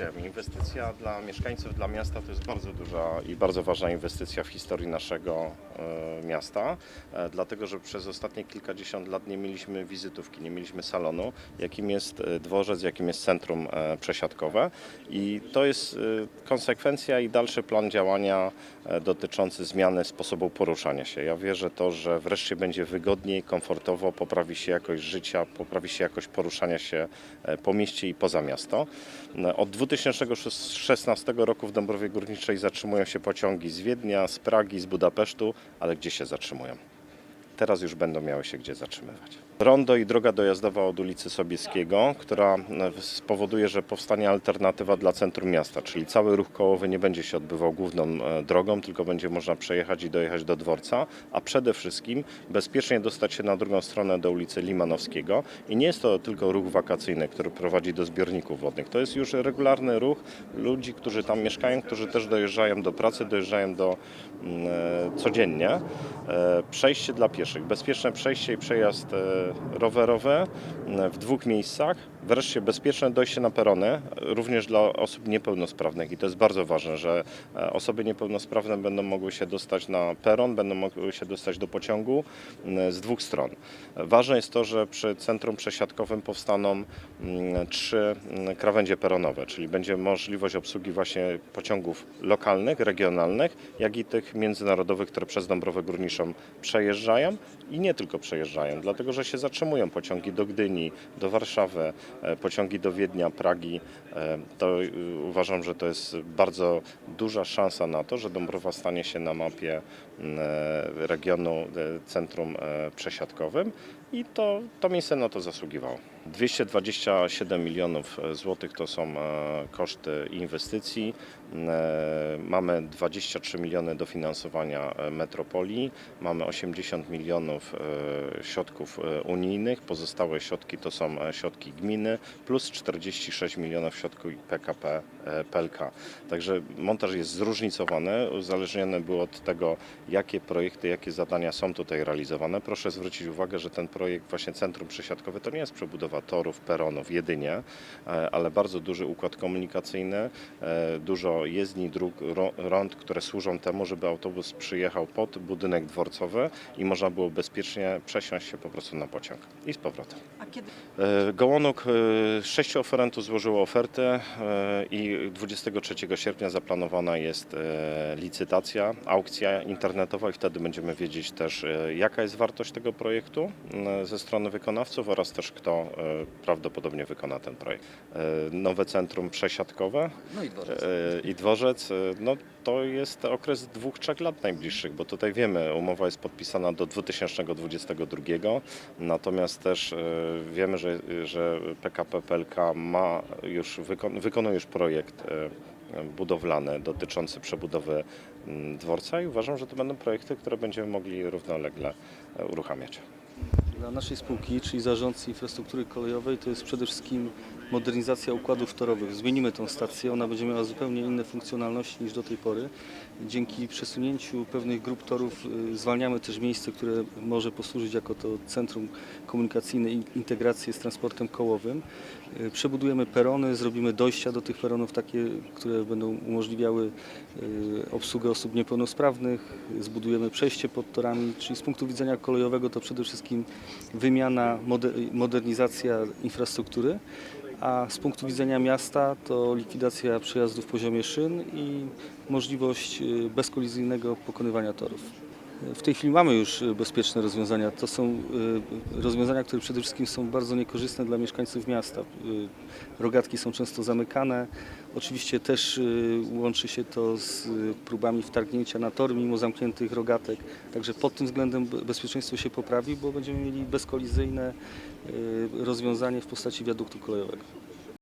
powiedziałem, inwestycja dla mieszkańców, dla miasta to jest bardzo duża i bardzo ważna inwestycja w historii naszego e, miasta, e, dlatego że przez ostatnie kilkadziesiąt lat nie mieliśmy wizytówki, nie mieliśmy salonu, jakim jest e, dworzec, jakim jest centrum przesiadkowe i to jest konsekwencja i dalszy plan działania dotyczący zmiany sposobu poruszania się. Ja wierzę to, że wreszcie będzie wygodniej, komfortowo, poprawi się jakość życia, poprawi się jakość poruszania się po mieście i poza miasto. Od 2016 roku w Dąbrowie Górniczej zatrzymują się pociągi z Wiednia, z Pragi, z Budapesztu, ale gdzie się zatrzymują? Teraz już będą miały się gdzie zatrzymywać. Rondo i droga dojazdowa od ulicy Sobieskiego, która e, spowoduje, że powstanie alternatywa dla centrum miasta, czyli cały ruch kołowy nie będzie się odbywał główną e, drogą, tylko będzie można przejechać i dojechać do dworca, a przede wszystkim bezpiecznie dostać się na drugą stronę do ulicy Limanowskiego. I nie jest to tylko ruch wakacyjny, który prowadzi do zbiorników wodnych. To jest już regularny ruch ludzi, którzy tam mieszkają, którzy też dojeżdżają do pracy, dojeżdżają do mm, e, codziennie. Przejście dla pieszych, bezpieczne przejście i przejazd e, rowerowy w dwóch miejscach. Wreszcie bezpieczne dojście na perony, również dla osób niepełnosprawnych. I to jest bardzo ważne, że e, osoby niepełnosprawne będą mogły się dostać na peron, będą mogły się dostać do pociągu z dwóch stron. Ważne jest to, że przy centrum przesiadkowym powstaną trzy krawędzie peronowe, czyli będzie możliwość obsługi właśnie pociągów lokalnych, regionalnych, jak i tych międzynarodowych, które przez Dąbrowę Górniczą przejeżdżają i nie tylko przejeżdżają, dlatego że się zatrzymują pociągi do Gdyni, do Warszawy, pociągi do Wiednia, Pragi. E, To y, uważam, że to jest bardzo duża szansa na to, że Dąbrowa stanie się na mapie e, regionu e, centrum e, przesiadkowym i to, to miejsce na to zasługiwało. 227 milionów e, złotych to są e, koszty inwestycji. E, Mamy 23 miliony dofinansowania metropolii, mamy 80 milionów środków unijnych, pozostałe środki to są środki gminy, plus 46 milionów środków PKP PLK. Także montaż jest zróżnicowany, uzależniony był od tego, jakie projekty, jakie zadania są tutaj realizowane. Proszę zwrócić uwagę, że ten projekt właśnie Centrum Przesiadkowe to nie jest przebudowa torów, peronów jedynie, e, ale bardzo duży układ komunikacyjny, e, dużo jezdni, dróg, ro- rond, które służą temu, żeby autobus przyjechał pod budynek dworcowy i można było bezpiecznie przesiąść się po prostu na pociąg i z powrotem. A kiedy E, Gołąduk, e, sześciu oferentów złożyło ofertę i 23 sierpnia zaplanowana jest licytacja, aukcja internetowa i wtedy będziemy wiedzieć też jaka jest wartość tego projektu ze strony wykonawców oraz też kto prawdopodobnie wykona ten projekt. E, Nowe centrum przesiadkowe No i dworzec. e, i dworzec, e, no to jest okres dwóch, trzech lat najbliższych, bo tutaj wiemy, umowa jest podpisana do 2022, natomiast też e, wiemy, że, że PKP PLK ma już, wykon, wykonuje już projekt e, budowlany dotyczący przebudowy mm, dworca i uważam, że to będą projekty, które będziemy mogli równolegle e, uruchamiać. Dla naszej spółki, czyli zarządcy infrastruktury kolejowej, to jest przede wszystkim modernizacja układów torowych. Zmienimy tą stację, ona będzie miała zupełnie inne funkcjonalności niż do tej pory. Dzięki przesunięciu pewnych grup torów y, zwalniamy też miejsce, które może posłużyć jako to centrum komunikacyjne i integrację z transportem kołowym. Y, Przebudujemy perony, zrobimy dojścia do tych peronów takie, które będą umożliwiały y, obsługę osób niepełnosprawnych, zbudujemy przejście pod torami, czyli z punktu widzenia kolejowego to przede wszystkim wymiana, moder- modernizacja infrastruktury, a z punktu widzenia miasta to likwidacja przejazdów w poziomie szyn i możliwość y, bezkolizyjnego pokonywania torów. W tej chwili mamy już y, bezpieczne rozwiązania. To są y, rozwiązania, które przede wszystkim są bardzo niekorzystne dla mieszkańców miasta. Y, Rogatki są często zamykane. Oczywiście też łączy się to z próbami wtargnięcia na tory mimo zamkniętych rogatek. Także pod tym względem be- bezpieczeństwo się poprawi, bo będziemy mieli bezkolizyjne rozwiązanie w postaci wiaduktu kolejowego.